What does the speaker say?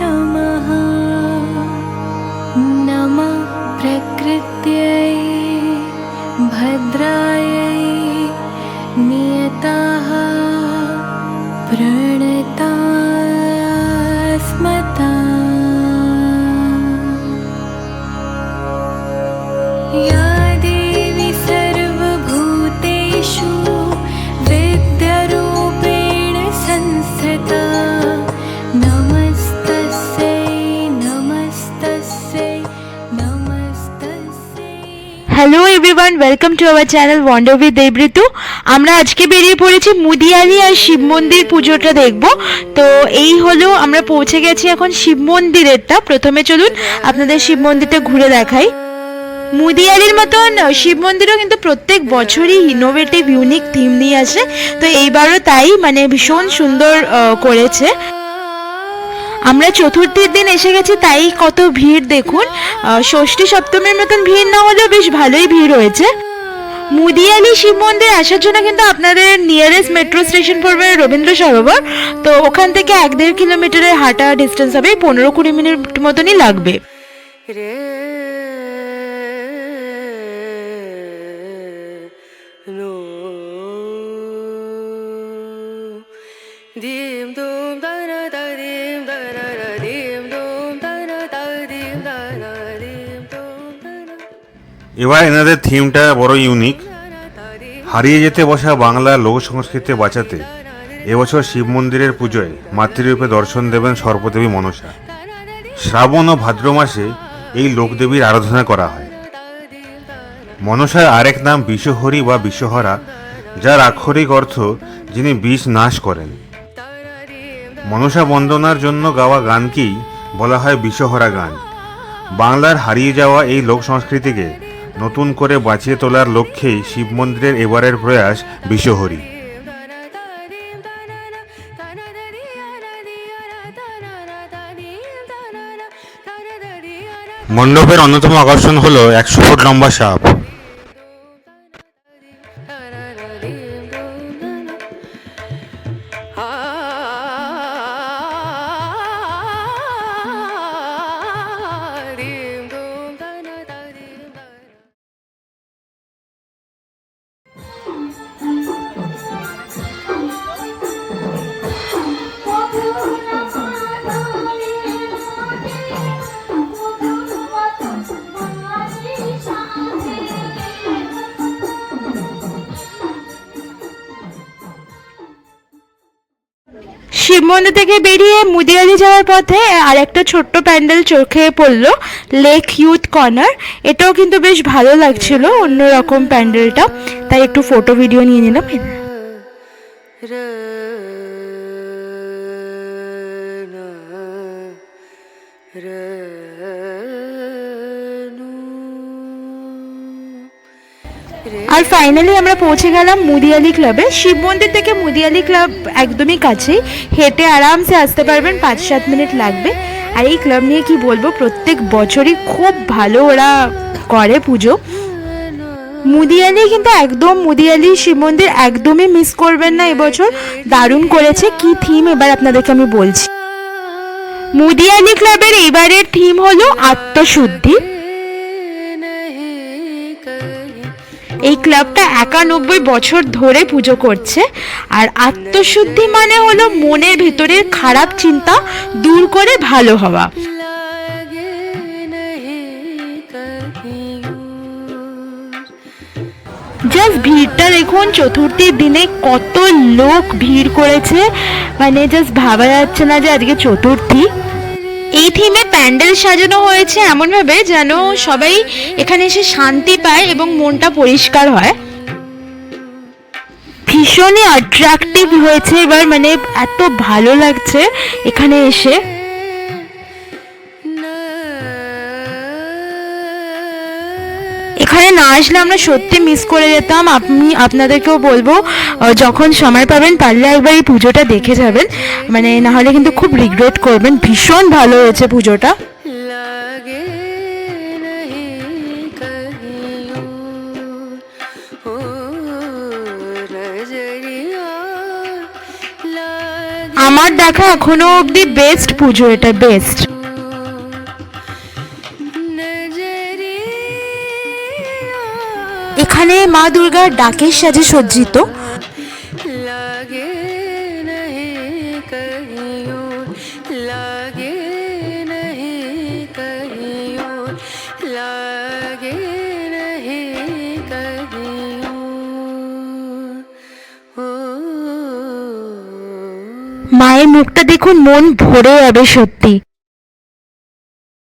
नमः। नमः प्रकृत्यै भद्रायै नियताः प्रणतास्मता। या welcome to our channel wonder with Debritu আমরা আজকে বেরিয়ে পড়েছি মুদিয়ালি আর শিব মন্দির পুজোটা দেখব। তো এই হলো আমরা পৌঁছে গেছি এখন শিব মন্দিরেরটা। প্রথমে চলুন আপনাদের শিব মন্দিরটা ঘুরে দেখাই। মুদিয়ালির মতন শিব মন্দিরও কিন্তু প্রত্যেক বছরই ইনোভেটিভ ইউনিক থিম নিয়ে আসে। তো এইবারও তাই মানে ভীষণ সুন্দর করেছে। আমরা চতুর্থীর দিন এসে গেছি, তাই কত ভিড় দেখুন। ষষ্ঠী সপ্তমীর মতন ভিড় না হলেও বেশ ভালোই ভিড় হয়েছে মুদিয়ালি শিব মন্দির আসার জন্য কিন্তু আপনাদের নিয়ারেস্ট মেট্রো স্টেশন পড়বে রবীন্দ্র সরোবর। তো ওখান থেকে এক দেড় কিলোমিটারের হাঁটা ডিস্টেন্স হবে, পনেরো কুড়ি মিনিট মতনই লাগবে। রে, নো এবার এনাদের থিমটা বড় ইউনিক হারিয়ে যেতে বসা বাংলা লোক সংস্কৃতি বাঁচাতে এবছর শিব মন্দিরের পুজোয় মাতৃরূপে দর্শন দেবেন সর্বদেবী মনসা। শ্রাবণ ও ভাদ্র মাসে এই লোকদেবীর আরাধনা করা হয়। মনসার আরেক নাম বিশ্বহরি বা বিশ্বহরা, যার আক্ষরিক অর্থ যিনি বিষ নাশ করেন। মনসা বন্দনার জন্য গাওয়া গানকেই বলা হয় বিশ্বহরা গান। বাংলার হারিয়ে যাওয়া এই লোক সংস্কৃতিকে নতুন করে বাঁচিয়ে তোলার লক্ষ্যেই শিব মন্দিরের এবারের প্রয়াস বিশ্বহরি। মণ্ডপের অন্যতম আকর্ষণ হল একশো ফুট লম্বা সাপ। শিব মন্দির থেকে বেরিয়ে মুদিয়ালি যাওয়ার পথে আর একটা ছোট্ট প্যান্ডেল চোখে পড়ল লেক ইউথ কর্নার এটাও কিন্তু বেশ ভালো লাগছিল অন্যরকম প্যান্ডেলটা তাই একটু ফটো ভিডিও নিয়ে নিলাম আর ফাইনালি আমরা পৌঁছে গেলাম মুদিয়ালি ক্লাবে শিব মন্দির থেকে মুদিয়ালি ক্লাব একদমই কাছেই। হেঁটে আরামসে আসতে পারবেন পাঁচ সাত মিনিট লাগবে। আর এই ক্লাব নিয়ে কি বলব, প্রত্যেক বছরই খুব ভালো ওরা করে পুজো। মুদিয়ালি কিন্তু একদম, মুদিয়ালি, শিব মন্দির একদমই মিস করবেন না এবছর। দারুণ করেছে। কি থিম এবার আপনাদেরকে আমি বলছি। মুদিয়ালি ক্লাবের এবারের থিম হলো আত্মশুদ্ধি। এই ক্লাবটা একানব্বই বছর ধরে পুজো করছে আর আত্মশুদ্ধি মানে হলো মনের ভেতরের খারাপ চিন্তা দূর করে ভালো হওয়া। জাস্ট ভিড়টা দেখুন চতুর্থীর দিনে কত লোক ভিড় করেছে মানে জাস্ট ভাবা যাচ্ছে না যে আজকে চতুর্থী। এই থিমে প্যান্ডেল সাজানো হয়েছে এমনভাবে যেন সবাই এখানে এসে শান্তি পায় এবং মনটা পরিষ্কার হয়। ভীষণই অ্যাট্রাকটিভ হয়েছে এবার মানে এত ভালো লাগছে এখানে এসে। এখানে না আসলে আমরা সত্যি মিস করে যেতাম। আপনি আপনাদেরকেও বলব যখন সময় পাবেন পারলে একবার এই পুজোটা দেখে যাবেন। মানে নাহলে কিন্তু খুব রিগ্রেট করবেন। ভীষণ ভালো হয়েছে পুজোটা। আমার দেখা এখনও অবধি বেস্ট পুজো এটা বেস্ট এখানে মা দুর্গার ডাকের সাজে সজ্জিত। মায়ের মুখটা দেখুন মন ভরে যাবে সত্যি।